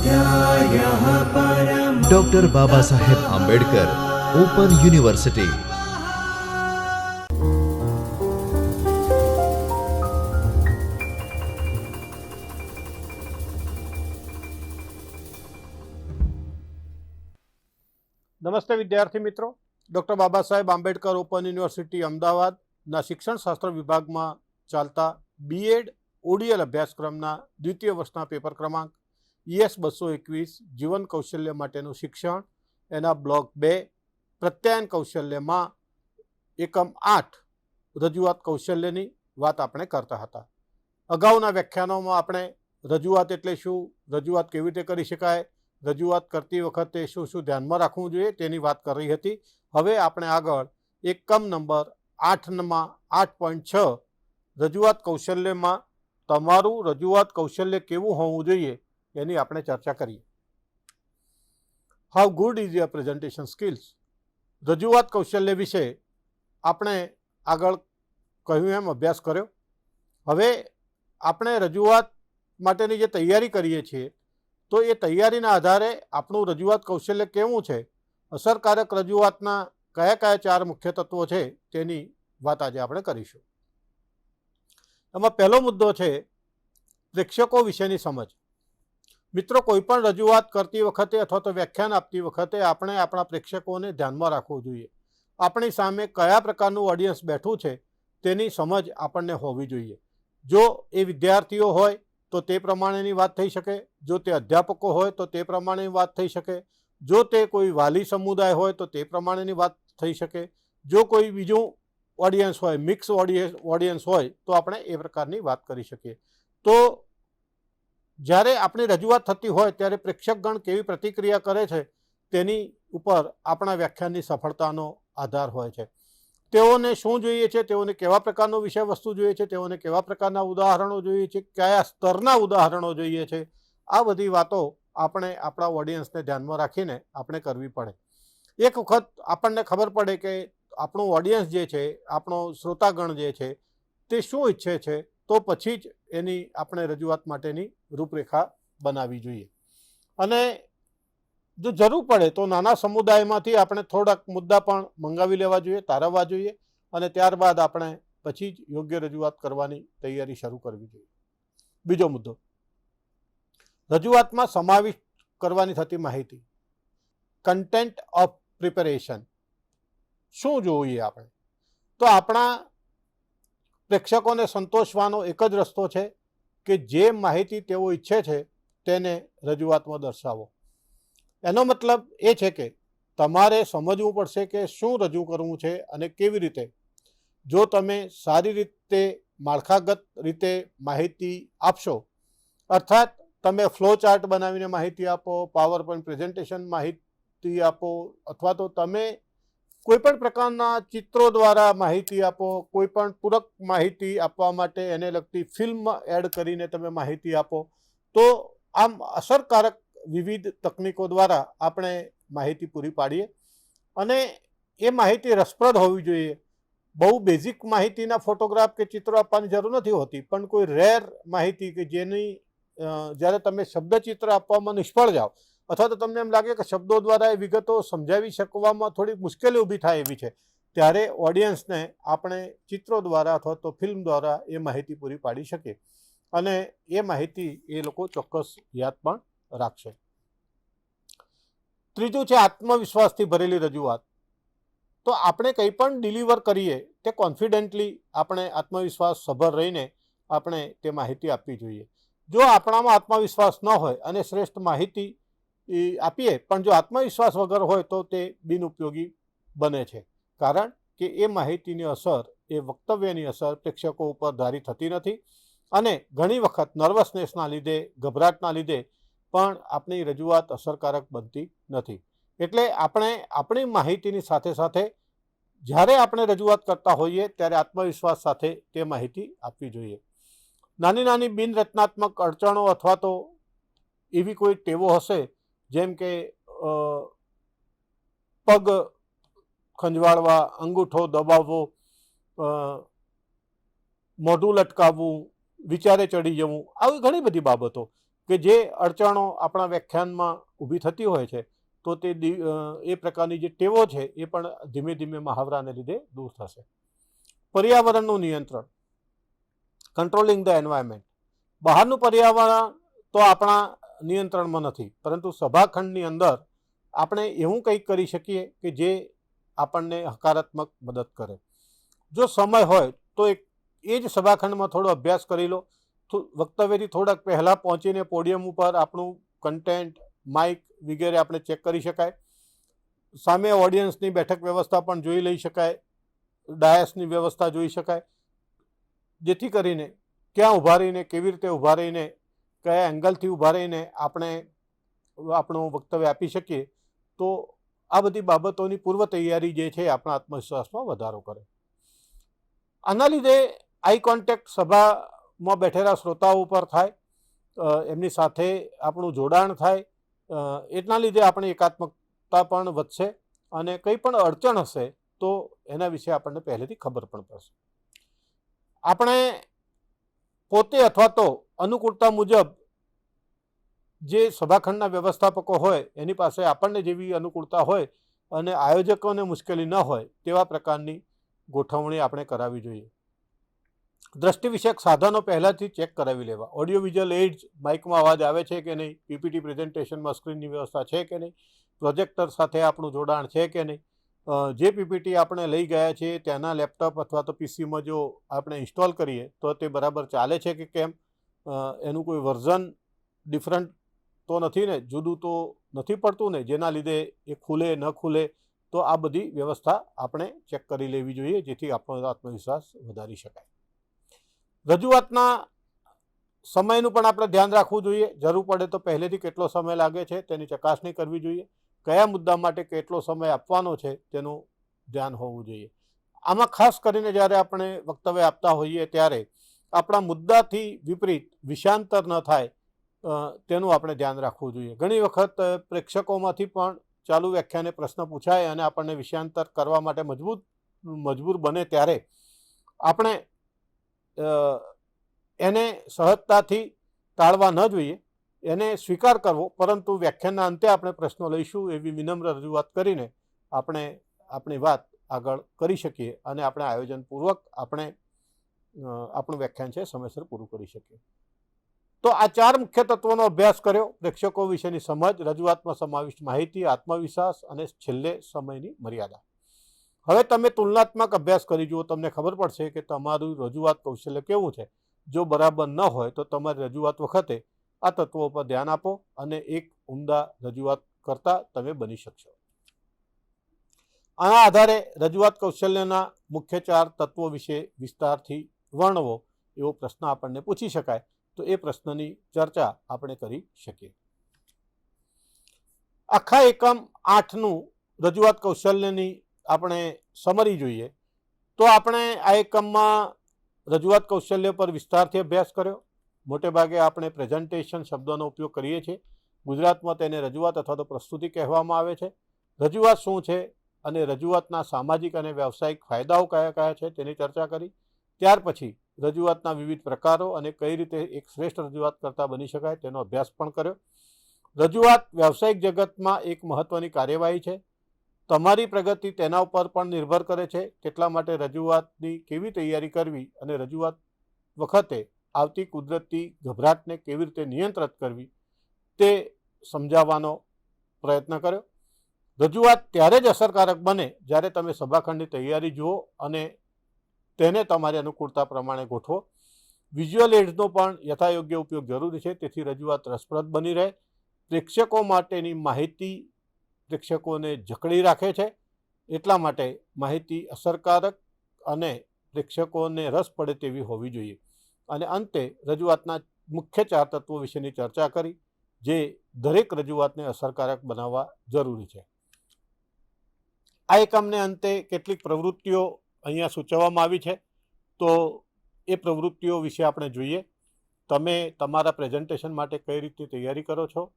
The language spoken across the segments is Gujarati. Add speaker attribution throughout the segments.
Speaker 1: स्वाध्यायः परम
Speaker 2: doctor Baba Saheb Ambedkar open university
Speaker 3: નમસ્તે વિદ્યાર્થી મિત્રો doctor Baba Saheb Ambedkar open university અમદાવાદના શિક્ષણશાસ્ત્ર વિભાગમાં ચાલતા બીએડ ઓડીએલ અભ્યાસક્રમના દ્વિતીય વર્ષના પેપર ક્રમાંક ઈએસ બસો એકવીસ જીવન કૌશલ્ય માટેનું શિક્ષણ, એના બ્લોક બે પ્રત્યાયન કૌશલ્યમાં એકમ આઠ રજૂઆત કૌશલ્યની વાત આપણે કરતા હતા. અગાઉના વ્યાખ્યાનોમાં આપણે રજૂઆત એટલે શું, રજૂઆત કેવી રીતે કરી શકાય, રજૂઆત કરતી વખતે શું શું ધ્યાનમાં રાખવું જોઈએ તેની વાત કરી હતી. હવે આપણે આગળ એકમ નંબર આઠમાં આઠ પોઈન્ટ છ રજૂઆત કૌશલ્યમાં તમારું રજૂઆત કૌશલ્ય કેવું હોવું જોઈએ એની આપણે ચર્ચા કરીએ. How good is your presentation skills રજૂઆત કૌશલ્ય વિશે આપણે આગળ કહ્યું એમ અભ્યાસ કર્યો. હવે આપણે રજૂઆત માટેની જે તૈયારી કરીએ છીએ, તો એ તૈયારીના આધારે આપણું રજૂઆત કૌશલ્ય કેવું છે? અસરકારક રજૂઆતના કયા કયા ચાર મુખ્ય તત્વો છે? તેની વાત આજે આપણે કરીશું. એમાં પહેલો મુદ્દો છે પ્રેક્ષકો વિશેની સમજ. મિત્રો કોઈપણ રજૂઆત કરતી વખતે અથવા તો વ્યાખ્યાન આપતી વખતે આપણે આપણા પ્રેક્ષકોને ધ્યાનમાં રાખવું જોઈએ. આપણી સામે કયા પ્રકારનું ઓડિયન્સ બેઠું છે તેની સમજ આપણને હોવી જોઈએ. જો એ વિદ્યાર્થીઓ હોય તો તે પ્રમાણેની વાત થઈ શકે, જો તે અધ્યાપકો હોય તો તે પ્રમાણેની વાત થઈ શકે, જો તે કોઈ વાલી સમુદાય હોય તો તે પ્રમાણેની વાત થઈ શકે, જો કોઈ બીજું ઓડિયન્સ હોય મિક્સ ઓડિયન્સ ઓડિયન્સ હોય તો આપણે એ પ્રકારની વાત કરી શકીએ. તો જ્યારે આપણી રજૂઆત થતી હોય ત્યારે પ્રેક્ષકગણ કેવી પ્રતિક્રિયા કરે છે, તેની ઉપર આપણા વ્યાખ્યાનની સફળતાનો આધાર હોય છે. તેઓને શું જોઈએ છે, તેઓને કેવા પ્રકારનો વિષય વસ્તુ જોઈએ છે, તેઓને કેવા પ્રકારના ઉદાહરણો જોઈએ છે, કયા સ્તરના ઉદાહરણો જોઈએ છે, આ બધી વાતો આપણે આપણા ઓડિયન્સને ધ્યાનમાં રાખીને આપણે કરવી પડે. એક વખત આપણને ખબર પડે કે આપણું ઓડિયન્સ જે છે, આપણો શ્રોતાગણ જે છે, તે શું ઈચ્છે છે તો પછી જ એની આપણે રજૂઆત માટેની રૂપરેખા બનાવવી જોઈએ. અને જો જરૂર પડે તો નાના સમુદાયમાંથી આપણે થોડાક મુદ્દા પણ મંગાવી લેવા જોઈએ, તારવવા જોઈએ અને ત્યારબાદ આપણે પછી જ યોગ્ય રજૂઆત કરવાની તૈયારી શરૂ કરવી જોઈએ. બીજો મુદ્દો. રજૂઆતમાં સમાવિષ્ટ કરવાની થતી માહિતી. કન્ટેન્ટ ઓફ પ્રિપેરેશન શું જોઈએ આપણે? તો આપણા પ્રેક્ષકોને સંતોષવાનો એક જ રસ્તો છે કે જે માહિતી તેઓ ઈચ્છે છે તેને રજૂઆતમાં દર્શાવો. એનો મતલબ એ છે કે તમારે સમજવું પડશે કે શું રજૂ કરવું છે અને કેવી રીતે. જો તમે સારી રીતે માળખાગત રીતે માહિતી આપશો, અર્થાત તમે ફ્લો ચાર્ટ બનાવીને માહિતી આપો પાવર પોઈન્ટ પ્રેઝન્ટેશન માહિતી આપો, અથવા તો તમે કોઈપણ પ્રકારના ચિત્રો દ્વારા માહિતી આપો, કોઈપણ પૂરક માહિતી આપવા માટે એને લગતી ફિલ્મ એડ કરીને તમે માહિતી આપો, તો આમ અસરકારક વિવિધ તકનીકો દ્વારા આપણે માહિતી પૂરી પાડીએ અને એ માહિતી રસપ્રદ હોવી જોઈએ. બહુ બેઝિક માહિતીના ફોટોગ્રાફ કે ચિત્રો આપવાની જરૂર નથી હોતી, પણ કોઈ રેર માહિતી કે જેની જ્યારે તમે શબ્દચિત્ર આપવામાં નિષ્ફળ જાઓ અથવા તો તમને એમ લાગે કે શબ્દો દ્વારા એ વિગતો સમજાવી શકવામાં થોડી મુશ્કેલી ઊભી થાય એવી છે, ત્યારે ઓડિયન્સને આપણે ચિત્રો દ્વારા અથવા તો ફિલ્મ દ્વારા એ માહિતી પૂરી પાડી શકીએ. અને એ માહિતી એ લોકો ચોક્કસ યાદ પણ રાખશે. ત્રીજું છે આત્મવિશ્વાસથી ભરેલી રજૂઆત. તો આપણે કંઈ પણ ડિલિવર કરીએ, તે કોન્ફિડન્ટલી આપણે આત્મવિશ્વાસ સભર રહીને આપણે તે માહિતી આપવી જોઈએ. જો આપણામાં આત્મવિશ્વાસ ન હોય અને શ્રેષ્ઠ માહિતી એ આપીએ. પણ જો આત્મવિશ્વાસ વગર હોય તો તે બિનઉપયોગી બને છે. કારણ કે એ માહિતીની અસર, એ વક્તવ્યની અસર પ્રેક્ષકો ઉપર ધારી થતી નથી અને ઘણી વખત નર્વસનેસના લીધે, ગભરાટના લીધે પણ આપણી રજૂઆત અસરકારક બનતી નથી. એટલે આપણે આપણી માહિતીની સાથે સાથે જ્યારે આપણે રજૂઆત કરતા હોઈએ ત્યારે આત્મવિશ્વાસ સાથે તે માહિતી આપવી જોઈએ. નાની નાની બિનરચનાત્મક અડચણો અથવા તો એવી કોઈ ટેવો હશે જેમ કે પગ ખંજવાળવા, અંગૂઠો દબાવવો મોઢું લટકાવવું, વિચારે ચડી જવું, આવી ઘણી બધી બાબતો કે જે અડચણો આપણા વ્યાખ્યાનમાં ઊભી થતી હોય છે, તો તે એ પ્રકારની જે ટેવો છે એ પણ ધીમે ધીમે મહાવરાને લીધે દૂર થશે. પર્યાવરણનું નિયંત્રણ. કંટ્રોલિંગ ધ એન્વાયરમેન્ટ બહારનું પર્યાવરણ તો આપણા નિયંત્રણમાં નથી. પરંતુ સભાખંડની અંદર આપણે એવું કંઈક કરી શકીએ કે જે આપણને હકારાત્મક મદદ કરે. જો સમય હોય તો એક, એ જ સભાખંડમાં થોડો અભ્યાસ કરી લો. વક્તવ્યથી થોડાક પહેલાં પહોંચીને પોડિયમ ઉપર આપણું કન્ટેન્ટ માઇક વગેરે આપણે ચેક કરી શકાય. સામે ઓડિયન્સની બેઠક વ્યવસ્થા પણ જોઈ લઈ શકાય. ડાયસની વ્યવસ્થા જોઈ શકાય. જેથી કરીને ક્યાં ઊભા રહીને, કેવી રીતે ઊભા રહીને કયા એંગલથી ઊભા રહીને આપણે આપણું વક્તવ્ય આપી શકીએ, તો આ બધી બાબતોની પૂર્વ તૈયારી જે છે આપણા આત્મવિશ્વાસમાં વધારો કરે. આના લીધે આઈ કોન્ટેક્ટ સભામાં બેઠેલા શ્રોતાઓ ઉપર થાય એમની સાથે આપણું જોડાણ થાય એટલા લીધે આપણી એકાત્મકતા પણ વધશે અને કંઈ પણ અડચણ હશે તો એના વિશે આપણને પહેલેથી ખબર પણ પડશે. આપણે પોતે અથવા તો અનુકૂળતા મુજબ જે સભાખંડના વ્યવસ્થાપકો હોય, એની પાસે આપણને જેવી અનુકૂળતા હોય અને આયોજકોને મુશ્કેલી ન હોય, તેવા પ્રકારની ગોઠવણી આપણે કરાવવી જોઈએ. દ્રષ્ટિવિષયક સાધનો પહેલાંથી ચેક કરાવી લેવા. ઓડિયો વિઝ્યુઅલ એઇડ્સ, માઇકમાં અવાજ આવે છે કે નહીં, પીપીટી પ્રેઝન્ટેશનમાં સ્ક્રીનની વ્યવસ્થા છે કે નહીં, પ્રોજેક્ટર સાથે આપણું જોડાણ છે કે નહીં જે પીપીટી આપણે લઈ ગયા છીએ ત્યાંના લેપટોપ અથવા તો પીસીમાં જો આપણે ઇન્સ્ટોલ કરીએ, તો તે બરાબર ચાલે છે કે કેમ? એનું કોઈ વર્ઝન ડિફરન્ટ તો નથી ને, જુદું તો નથી પડતું ને, જેના લીધે એ ખુલે, ન ખુલે, તો આ બધી વ્યવસ્થા આપણે ચેક કરી લેવી જોઈએ, જેથી આપણો આત્મવિશ્વાસ વધારી શકાય. રજૂઆતના સમયનું પણ આપણે ધ્યાન રાખવું જોઈએ. જરૂર પડે તો પહેલેથી કેટલો સમય લાગે છે તેની ચકાસણી કરવી જોઈએ. કયા મુદ્દા માટે કેટલો સમય આપવાનો છે તેનું ધ્યાન હોવું જોઈએ. આમાં ખાસ કરીને જ્યારે આપણે વક્તવ્ય આપતા હોઈએ ત્યારે આપણા મુદ્દાથી વિપરીત વિષાંતર ન થાય તેનું આપણે ધ્યાન રાખવું જોઈએ. ઘણી વખત પ્રેક્ષકોમાંથી પણ ચાલુ વ્યાખ્યાને પ્રશ્ન પૂછાય અને આપણને વિષયાંતર કરવા માટે મજબૂત, મજબૂર બને ત્યારે આપણે એને સહજતાથી ટાળવા ન જોઈએ. એને સ્વીકાર કરવો. પરંતુ વ્યાખ્યાનના અંતે આપણે પ્રશ્નો લઈશું એવી વિનમ્ર રજૂઆત કરીને આપણે આપણી વાત આગળ કરી શકીએ અને આપણે આયોજનપૂર્વક આપણે આપણું વ્યાખ્યાન છે સમયસર પૂરું કરી શકીએ. તો આ ચાર મુખ્ય તત્વોનો અભ્યાસ કર્યો. પ્રેક્ષકો વિશેની સમજ, રજૂઆતમાં સમાવિષ્ટ માહિતી, આત્મવિશ્વાસ અને છેલ્લે સમયની મર્યાદા. હવે તમે તુલનાત્મક અભ્યાસ કરી જુઓ. તમને ખબર પડશે કે તમારું રજૂઆત કૌશલ્ય કેવું છે? જો બરાબર ન હોય તો તમારી રજૂઆત વખતે આ તત્વો પર ધ્યાન આપો અને એક ઉમદા રજૂઆત કરતા તમે બની શકશો. આના આધારે રજૂઆત કૌશલ્યના મુખ્ય ચાર તત્વો વિશે વિસ્તારથી વર્ણવો એવો પ્રશ્ન આપણને પૂછી શકાય. તો એ પ્રશ્નની ચર્ચા આપણે કરી શકીએ. આખા એકમ આઠનું રજૂઆત કૌશલ્યની આપણે સમરી જોઈએ. તો આપણે આ એકમમાં રજૂઆત કૌશલ્ય પર વિસ્તારથી અભ્યાસ કર્યો. મોટે ભાગે આપણે પ્રેઝન્ટેશન શબ્દોનો ઉપયોગ કરીએ છીએ. ગુજરાતમાં તેને રજૂઆત અથવા તો પ્રસ્તુતિ કહેવામાં આવે છે. રજૂઆત શું છે અને રજૂઆતના સામાજિક અને વ્યાવસાયિક ફાયદાઓ કયા કયા છે તેની ચર્ચા કરી. ત્યાર પછી રજૂઆતના વિવિધ પ્રકારો અને કઈ રીતે એક શ્રેષ્ઠ રજૂઆત કરતા બની શકાય તેનો અભ્યાસ પણ કર્યો. રજૂઆત વ્યવસાયિક જગતમાં એક મહત્ત્વની કાર્યવાહી છે. તમારી પ્રગતિ તેના ઉપર પણ નિર્ભર કરે છે. તેટલા માટે રજૂઆતની કેવી તૈયારી કરવી અને રજૂઆત વખતે આવતી કુદરતી ગભરાટને કેવી રીતે નિયંત્રિત કરવી તે સમજાવવાનો પ્રયત્ન કર્યો. રજૂઆત ત્યારે જ અસરકારક બને જ્યારે તમે સભાખંડની તૈયારી જુઓ અને તેને તમારી અનુકૂળતા પ્રમાણે ગોઠવો. વિઝ્યુઅલ એડ્સનો પણ યથાયોગ્ય ઉપયોગ જરૂરી છે, તેથી રજૂઆત રસપ્રદ બની રહે. પ્રેક્ષકો માટેની માહિતી પ્રેક્ષકોને જકડી રાખે છે, એટલા માટે માહિતી અસરકારક અને પ્રેક્ષકોને રસ પડે તેવી હોવી જોઈએ. અને અંતે રજૂઆતના મુખ્ય ચાર તત્વો વિશેની ચર્ચા કરી, જે દરેક રજૂઆતને અસરકારક બનાવવા જરૂરી છે. આ એકમને અંતે કેટલીક પ્રવૃત્તિઓ અહીંયા સૂચવવામાં આવી છે. તો એ પ્રવૃત્તિઓ વિશે આપણે જોઈએ. તમે તમારા પ્રેઝન્ટેશન માટે કઈ રીતે તૈયારી કરો છો?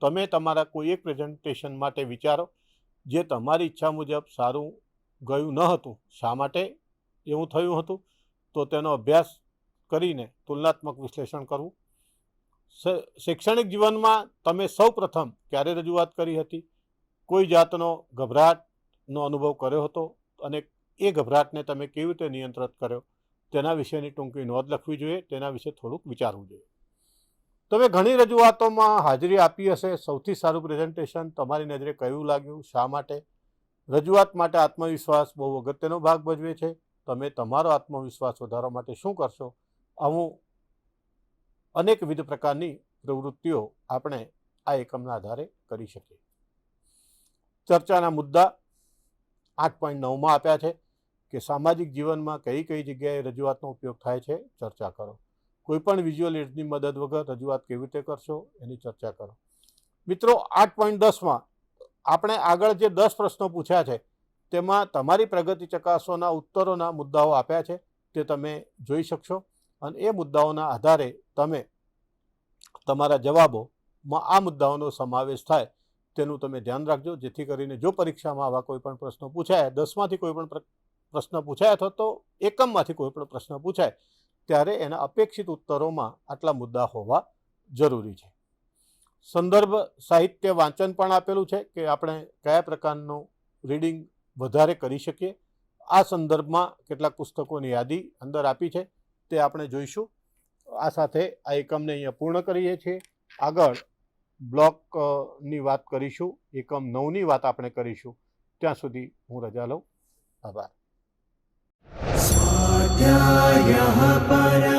Speaker 3: તમે તમારા કોઈ એક પ્રેઝન્ટેશન માટે વિચારો, જે તમારી ઈચ્છા મુજબ સારું ગયું ન હતું, શા માટે એવું થયું હતું? તો તેનો અભ્યાસ કરીને તુલનાત્મક વિશ્લેષણ કરવું. શૈક્ષણિક જીવનમાં તમે સૌ પ્રથમ ક્યારે રજૂઆત કરી હતી? કોઈ જાતનો ગભરાટનો અનુભવ કર્યો હતો? અને એ ગભરાટને તમે કેવી રીતે નિયંત્રિત કર્યો? તેના વિશેની ટૂંકી નોંધ લખવી જોઈએ. તેના વિશે થોડુંક વિચારવું જોઈએ. તમે ઘણી રજૂઆતોમાં હાજરી આપી હશે. સૌથી સારું પ્રેઝન્ટેશન તમારી નજરે કયું લાગ્યું? શા માટે? રજૂઆત માટે આત્મવિશ્વાસ બહુ અગત્યનો ભાગ ભજવે છે. તમે તમારો આત્મવિશ્વાસ વધારવા માટે શું કરશો? આવું અનેકવિધ પ્રકારની પ્રવૃત્તિઓ આપણે આ એકમના આધારે કરી શકીએ. ચર્ચાના મુદ્દા આઠ પોઈન્ટ નવમાં આપ્યા છે કે સામાજિક જીવનમાં કઈ કઈ જગ્યાએ રજૂઆતનો ઉપયોગ થાય છે ચર્ચા કરો. કોઈપણ વિઝ્યુઅલ એડની મદદ વગર રજૂઆત કેવી રીતે કરશો એની ચર્ચા કરો. મિત્રો, આઠ પોઈન્ટ દસમાં આપણે આગળ જે દસ પ્રશ્નો પૂછ્યા છે તેમાં તમારી પ્રગતિ ચકાસોના ઉત્તરોના મુદ્દાઓ આપ્યા છે તે તમે જોઈ શકશો. અને એ મુદ્દાઓના આધારે તમે તમારા જવાબોમાં આ મુદ્દાઓનો સમાવેશ થાય તેનું તમે ધ્યાન રાખજો. જેથી કરીને જો પરીક્ષામાં આવા કોઈ પણ પ્રશ્નો પૂછાય, દસમાંથી કોઈ પણ પ્રશ્ન પૂછાય અથવા તો એકમમાંથી કોઈ પણ પ્રશ્ન પૂછાય, ત્યારે એના અપેક્ષિત ઉત્તરોમાં આટલા મુદ્દા હોવા જરૂરી છે. સંદર્ભ સાહિત્ય વાંચન પણ આપેલું છે કે આપણે કયા પ્રકારનું રીડિંગ વધારે કરી શકીએ. આ સંદર્ભમાં કેટલાક પુસ્તકોની યાદી અંદર આપી છે. તે આપણે જોઈશું. આ સાથે આ એકમને અહીંયા પૂર્ણ કરીએ છીએ. આગળ બ્લોકની વાત કરીશું. એકમ નવની વાત આપણે કરીશું. ત્યાં સુધી હું રજા લઉં. આભાર.
Speaker 1: પર